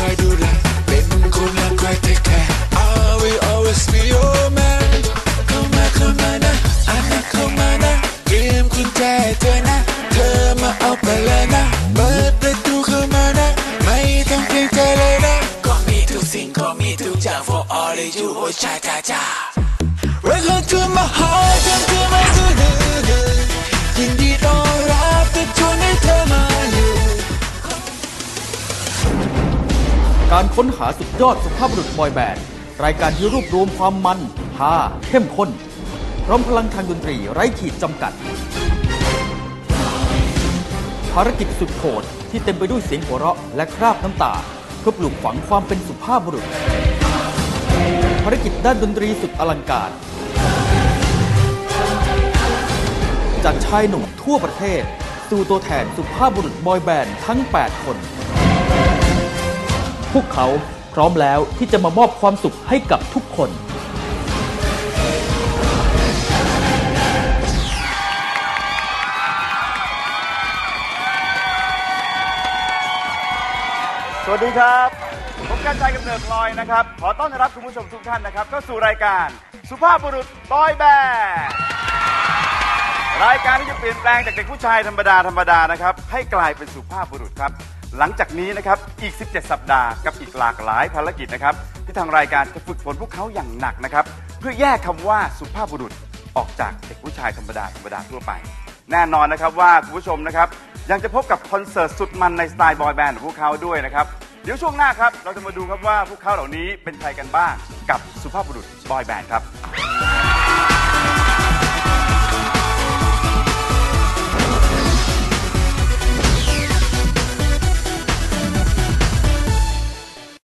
คอดูแลเป็นคนรกเทคแคร์ I we always be your man เข้มาเข้ามานะอาหาเข้ามานะเตรียมคุณแจเธอนะ เธอมาเอาไปเลยนะ เปิดประตูเข้ามานะ ไม่ต้องเกรงใจเลยนะ ก็มีทุกสิ่งก็มีทุกอย่า for all you โชายจ้าจ้า Welcome to my heart การค้นหาสุดยอดสุภาพบุรุษบอยแบนด์รายการที่รวบรวมความมันฮาเข้มข้นพร้อมพลังทางดนตรีไร้ขีดจำกัด ภารกิจสุดโหดที่เต็มไปด้วยเสียงหัวเราะและคราบน้ำตา เพื่อปลูกฝังความเป็นสุภาพบุรุษ ภารกิจด้านดนตรีสุดอลังการ จากชายหนุ่มทั่วประเทศสู่ตัวแทนสุภาพบุรุษบอยแบนด์ทั้ง 8 คน พวกเขาพร้อมแล้วที่จะมามอบความสุขให้กับทุกคน สวัสดีครับ ผมการใจกับเนิร์ดลอยนะครับ ขอต้อนรับคุณผู้ชมทุกท่านนะครับเข้าสู่รายการสุภาพบุรุษบอยแบนด์รายการที่จะเปลี่ยนแปลงจากเด็กผู้ชายธรรมดาธรรมดานะครับให้กลายเป็นสุภาพบุรุษครับ หลังจากนี้นะครับ อีก 17 สัปดาห์กับอีกหลากหลายภารกิจนะครับ ที่ทางรายการจะฝึกฝนพวกเขาอย่างหนักนะครับ เพื่อแยกคำว่าสุภาพบุรุษออกจากเด็กผู้ชายธรรมดาธรรมดาทั่วไป แน่นอนนะครับว่าคุณผู้ชมนะครับ ยังจะพบกับคอนเสิร์ตสุดมันในสไตล์บอยแบนด์ของพวกเขาด้วยนะครับ เดี๋ยวช่วงหน้าครับ เราจะมาดูครับว่าพวกเขาเหล่านี้เป็นใครกันบ้างกับสุภาพบุรุษบอยแบนด์ครับ